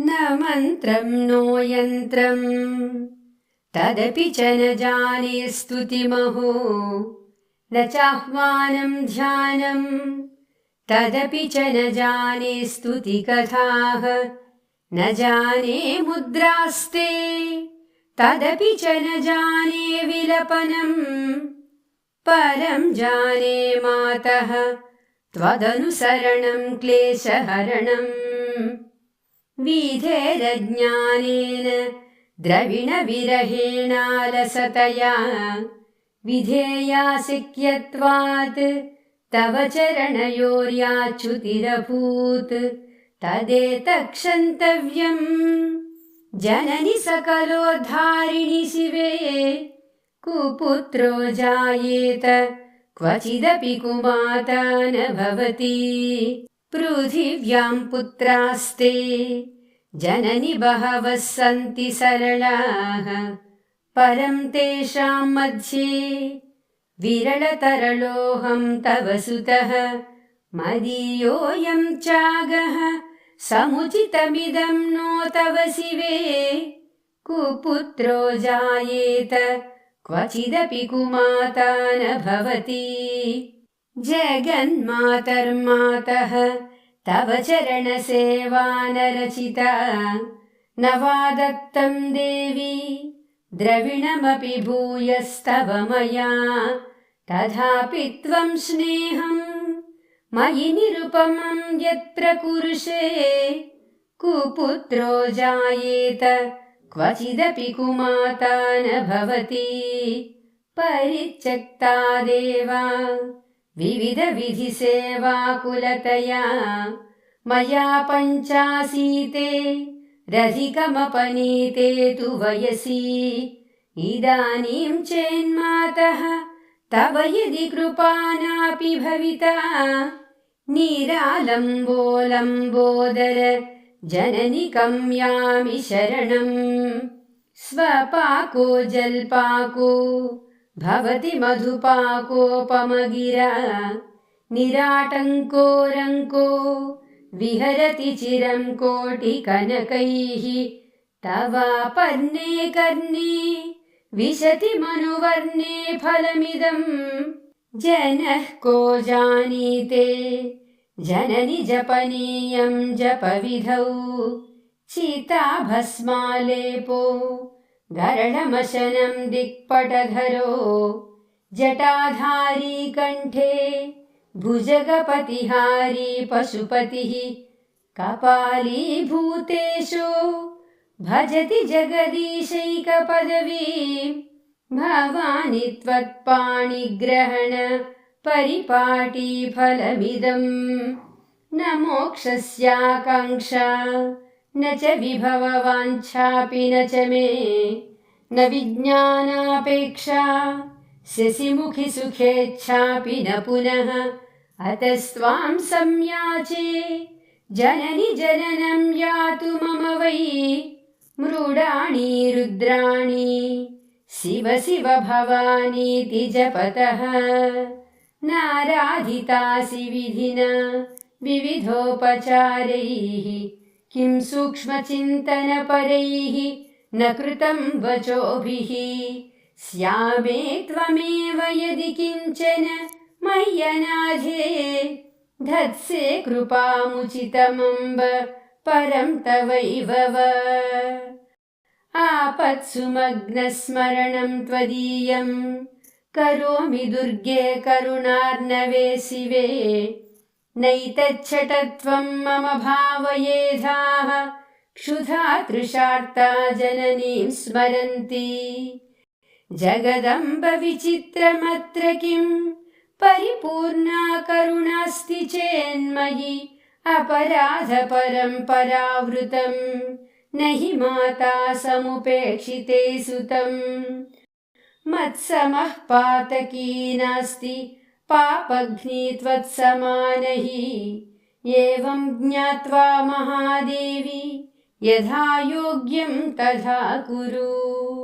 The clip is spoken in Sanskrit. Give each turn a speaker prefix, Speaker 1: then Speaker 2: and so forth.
Speaker 1: न मन्त्रम् नो यन्त्रम्। तदपि च न जाने स्तुतिमहो। न चाह्वानम् ध्यानम् तदपि च न जाने स्तुतिकथाः। न जाने मुद्रास्ते। तदपि च न जाने विलपनम् परम् जाने मातः। त्वदनुसरणम् क्लेशहरणम् विधेरज्ञानेन द्रविणविरहेणालसतया। विधेयासिक्यत्वात् तव चरणयोर्याच्युतिरभूत् तदेतक्षन्तव्यम् जननि सकलोद्धारिणि शिवे कुपुत्रो जायेत क्वचिदपि कुमाता न भवति पृथिव्याम् पुत्रास्ते। जननि बहवः सन्ति सरलाः। परम् तेषाम् मध्ये विरलतरलोऽहम् तव सुतः। मदीयोऽयम् चागः समुचितमिदम् नो तव शिवे। कुपुत्रो जायेत क्वचिदपि कुमाता न भवति जगन्मातर्मातः। तव चरणसेवा न वा दत्तम् देवी द्रविणमपि भूयस्तव मया। तथापि त्वम् स्नेहम् मयि निरुपमम् यत्र कुरुषे। कुपुत्रो जायेत क्वचिदपि कुमाता न भवति। परित्यक्ता देवा विविधविधिसेवाकुलतया मया पञ्चासीते रधिकमपनीते तु वयसि। इदानीम् चेन्मातः तव यदि कृपानापि भविता निरालम्बोलम्बोदर जननि कम्यामि शरणम्। स्वपाको जल्पाको भवति मधुपाकोपमगिरा। निराटङ्कोरङ्को विहरति चिरम् कोटिकनकैः। तवापर्णे कर्णे विशति मनुवर्णे फलमिदम् जनः को जानीते? जननि जपनीयम् जपविधौ। चिताभस्मालेपो गरडमशनम् दिक्पटधरो। जटाधारी कण्ठे भुजगपतिहारी पशुपतिः कपालीभूतेषु भजति जगदीशैकपदवी। भवानि त्वत्पाणिग्रहण परिपाटी फलमिदम् न मोक्षस्याकाङ्क्षा न च विभववाञ्छापि न च मे। न विज्ञानापेक्षा शशिमुखि सुखेच्छापि न पुनः। अतस्त्वाम् संयाचे जननि जननम् यातु मम वै। मृडाणि रुद्राणि शिव शिव भवानीति जपतः नाराधितासि विधिना विविधोपचारैः किं सूक्ष्मचिन्तनपरैः न कृतम् वचोभिः? स्यामे त्वमेव यदि किञ्चन मह्यनाधे। धत्से कृपामुचितमम्ब परम् तवैव आपत्सु मग्नस्मरणम् त्वदीयम् करोमि दुर्गे करुणार्णवे शिवे नैतच्छटत्वम् मम भावयेधाः क्षुधा तृषार्ता जननीम् स्मरन्ति। जगदम्ब विचित्रमत्र किम् परिपूर्णा करुणास्ति चेन्मयि अपराधपरम्परावृतम् न हि माता समुपेक्षिते सुतम्। मत्समः पातकी नास्ति पापघ्नी त्वत्समान हि एवम् ज्ञात्वा महादेवी यथा योग्यम् तथा कुरु